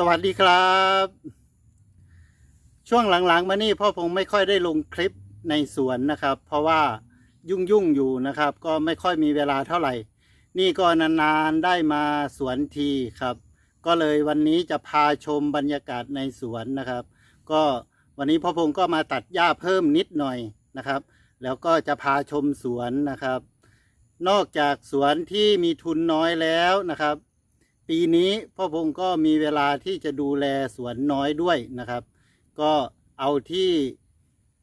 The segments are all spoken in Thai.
สวัสดีครับ ช่วงหลังๆ มานี่พ่อพงไม่ค่อยได้ลงคลิปในสวนนะครับ เพราะว่ายุ่งๆอยู่นะครับ ก็ไม่ค่อยมีเวลาเท่าไหร่ นี่ก็นานๆได้มาสวนทีครับ ก็เลยวันนี้จะพาชมบรรยากาศในสวนนะครับ ก็วันนี้พ่อพงก็มาตัดหญ้าเพิ่มนิดหน่อยนะครับ แล้วก็จะพาชมสวนนะครับ นอกจากสวนที่มีทุนน้อยแล้วนะครับ ปีนี้พ่อพงก็มีเวลาที่จะดูแลสวนน้อยด้วยนะครับ ก็เอาที่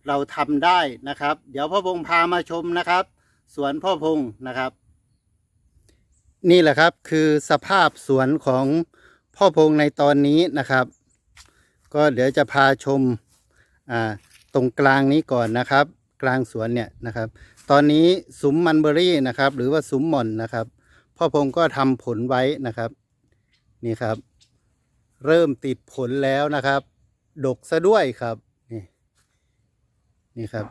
เราทำได้นะครับ เดี๋ยวพ่อพงพามาชมนะครับ สวนพ่อพงนะครับ นี่แหละครับคือสภาพสวนของพ่อพงในตอนนี้นะครับ ก็เดี๋ยวจะพาชมตรงกลางนี้ก่อนนะครับ กลางสวนเนี่ยนะครับ ตอนนี้สุมมันเบอรี่นะครับ หรือว่าสุมหม่อนนะครับ พ่อพงก็ทำผลไว้นะครับ นี่ครับ เริ่มติดผลแล้วนะครับ ดกซะด้วยครับนี่นี่ครับ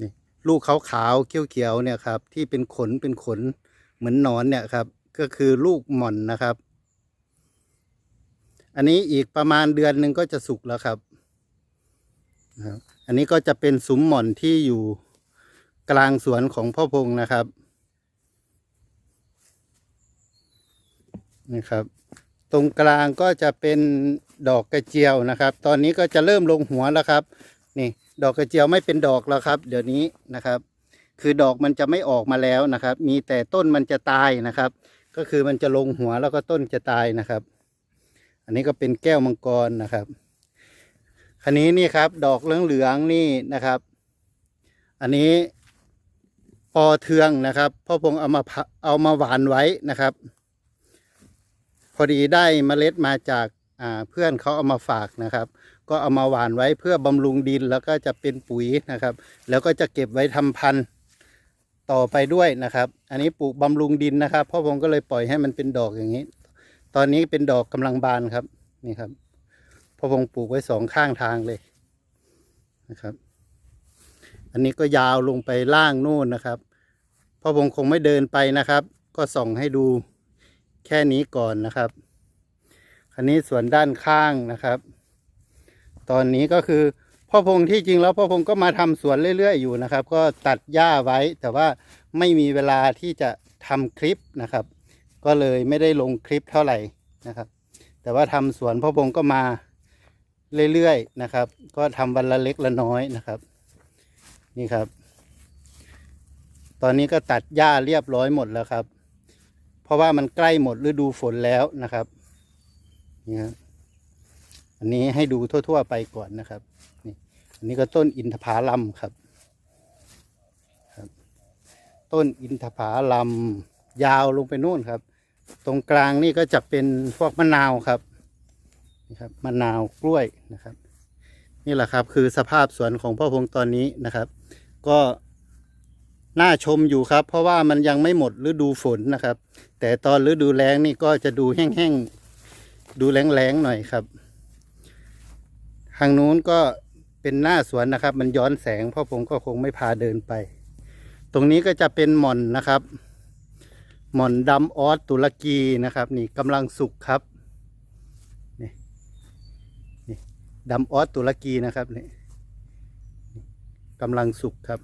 นี่ลูกขาวๆเขียวๆเนี่ยครับ ที่เป็นขนเป็นขนเหมือนนอนเนี่ยครับ ก็คือลูกหม่อนนะครับ อันนี้อีกประมาณเดือนหนึ่งก็จะสุกแล้วครับนะครับอันนี้ก็จะเป็นสุมหม่อนที่อยู่กลางสวนของพ่อพงนะครับ นะครับ ตรงกลางก็จะเป็นดอกกระเจียวนะครับ ตอนนี้ก็จะเริ่มลงหัวแล้วครับ นี่ดอกกระเจียวไม่เป็นดอกแล้วครับ เดี๋ยวนี้นะครับ คือดอกมันจะไม่ออกมาแล้วนะครับ มีแต่ต้นมันจะตายนะครับ ก็คือมันจะลงหัวแล้วก็ต้นจะตายนะครับ อันนี้ก็เป็นแก้วมังกรนะครับคันนี้นี่ครับ ดอกเหลืองๆนี่นะครับ อันนี้ปอเทืองนะครับพ่อพงเอามาพะเอามาหวานไว้นะครับ พอดีได้เมล็ดมาจากาเพื่อนเขาเอามาฝากนะครับ ก็เอามาหว่านไว้เพื่อบำรุงดินแล้วก็จะเป็นปุ๋ยนะครับ แล้วก็จะเก็บไว้ทำพันธุ์ต่อไปด้วยนะครับ อันนี้ปลูกบำรุงดินนะครับพ่อผมก็เลยปล่อยให้มันเป็นดอกอย่างนี้ ตอนนี้เป็นดอกกำลังบานครับนี่ครับพ่อพงปลูกไว้สองข้างทางเลยนะครับ อันนี้ก็ยาวลงไปล่างนู่นนะครับพ่อพงคงไม่เดินไปนะครับ ก็ส่องให้ดู แค่นี้ก่อนนะครับ คันนี้ส่วนด้านข้างนะครับ ตอนนี้ก็คือพ่อพงที่จริงแล้วพ่อพงก็มาทำสวนเรื่อยๆอยู่นะครับ ก็ตัดหญ้าไว้ แต่ว่าไม่มีเวลาที่จะทำคลิปนะครับ ก็เลยไม่ได้ลงคลิปเท่าไหร่นะครับ แต่ว่าทำสวนพ่อพงก็มาเรื่อยๆนะครับ ก็ทำวันละเล็กละน้อยนะครับ นี่ครับ ตอนนี้ก็ตัดหญ้าเรียบร้อยหมดแล้วครับ เพราะว่ามันใกล้หมดฤดูฝนแล้วนะครับนี่ครับอันนี้ให้ดูทั่ว ๆ ไปก่อนนะครับนี่อันนี้ก็ต้นอินทผลัมครับครับ ต้นอินทผลัมยาวลงไปนู่นครับ ตรงกลางนี่ก็จะเป็นพวกมะนาวครับนี่ครับมะนาวกล้วยนะครับ นี่แหละครับคือสภาพสวนของพ่อพงตอนนี้นะครับ ก็ น่าชมอยู่ครับ เพราะว่ามันยังไม่หมดฤดูฝนนะครับ แต่ตอนฤดูแล้งนี่ก็จะดูแห้งๆ ดูแล้งๆหน่อยครับ ทางนู้นก็เป็นหน้าสวนนะครับ มันย้อนแสงพ่อผมก็คงไม่พาเดินไป ตรงนี้ก็จะเป็นหม่อนนะครับ หม่อนดำออสตุรกีนะครับ นี่กำลังสุกครับนี่นี่ดำออสตุรกีนะครับนี่กำลังสุกครับ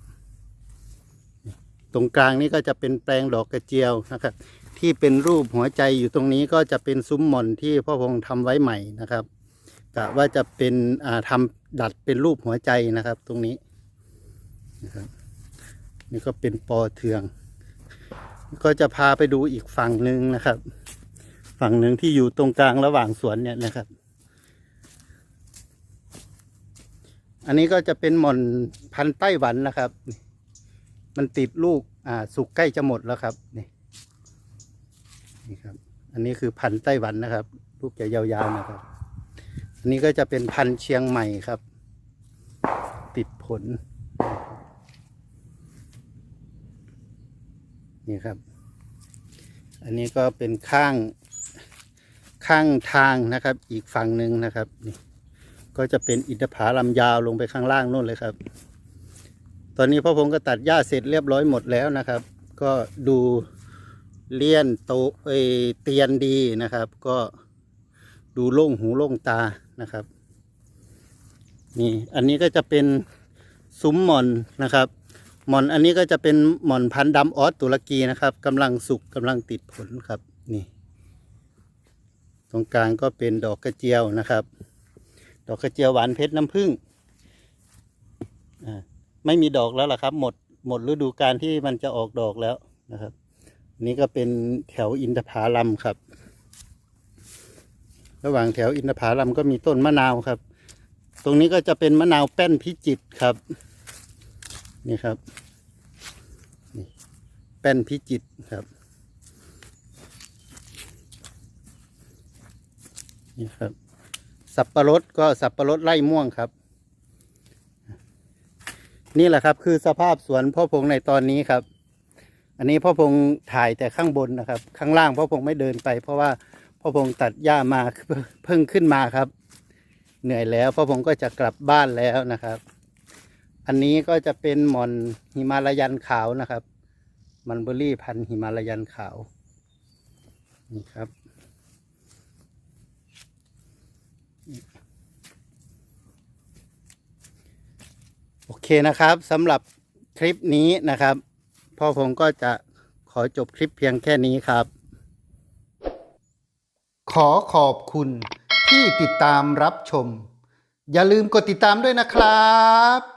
ตรงกลางนี้ก็จะเป็นแปลงดอกกระเจียวนะครับ ที่เป็นรูปหัวใจอยู่ตรงนี้ก็จะเป็นซุ้มหม่อนที่พ่อพงทำไว้ใหม่นะครับกะว่าจะเป็นอ่าทำดัดเป็นรูปหัวใจนะครับ ตรงนี้นะครับนี่ก็เป็นปอเทือง ก็จะพาไปดูอีกฝั่งหนึ่งนะครับ ฝั่งหนึ่งที่อยู่ตรงกลางระหว่างสวนเนี่ยนะครับ อันนี้ก็จะเป็นหม่อนพันไต้หวันนะครับ มันติดลูกอ่าสุกใกล้จะหมดแล้วครับนี่นี่ครับ อันนี้คือพันธุ์ไต้หวันนะครับ ลูกจะยาวๆนะครับ อันนี้ก็จะเป็นพันธุ์เชียงใหม่ครับ ติดผล นี่ครับ อันนี้ก็เป็นข้างข้างทางนะครับ อีกฝั่งหนึ่งนะครับนี่ก็จะเป็นอิฐผาลำยาวลงไปข้างล่างนู่นเลยครับ ตอนนี้พ่อพงก็ตัดหญ้าเสร็จเรียบร้อยหมดแล้วนะครับ ก็ดูเลี่ยนโตเอเตียนดีนะครับ ก็ดูโล่งหูโล่งตานะครับนี่อันนี้ก็จะเป็นซุ้มหม่อนนะครับ หม่อนอันนี้ก็จะเป็นหม่อนพันธุ์ดำออสตุรกีนะครับกำลังสุกกำลังติดผลครับนี่ ตรงกลางก็เป็นดอกกระเจียวนะครับ ดอกกระเจียวหวานเพชรน้ำผึ้งอ่า ไม่มีดอกแล้วล่ะครับ หมดหมดฤดูกาลที่มันจะออกดอกแล้วนะครับ นี่ก็เป็นแถวอินทผาลัมครับ ระหว่างแถวอินทผาลัมก็มีต้นมะนาวครับ ตรงนี้ก็จะเป็นมะนาวแป้นพิจิตครับ นี่ครับนี่แป้นพิจิตครับนี่ครับ สับปะรดก็สับปะรดไล่ม่วงครับ นี่แหละครับ คือสภาพสวนพ่อพงในตอนนี้ครับ อันนี้พ่อพงถ่ายแต่ข้างบนนะครับ ข้างล่างพ่อพงไม่เดินไป เพราะว่าพ่อพงตัดหญ้ามาเพิ่งขึ้นมาครับ เหนื่อยแล้วพ่อพงก็จะกลับบ้านแล้วนะครับ อันนี้ก็จะเป็นหมอนหิมาลายันขาวนะครับ มันเบอรี่พันหิมาลายันขาวนี่ครับ เคนะครับสำหรับคลิปนี้นะครับ พ่อผมก็จะขอจบคลิปเพียงแค่นี้ครับ ขอขอบคุณที่ติดตามรับชม อย่าลืมกดติดตามด้วยนะครับ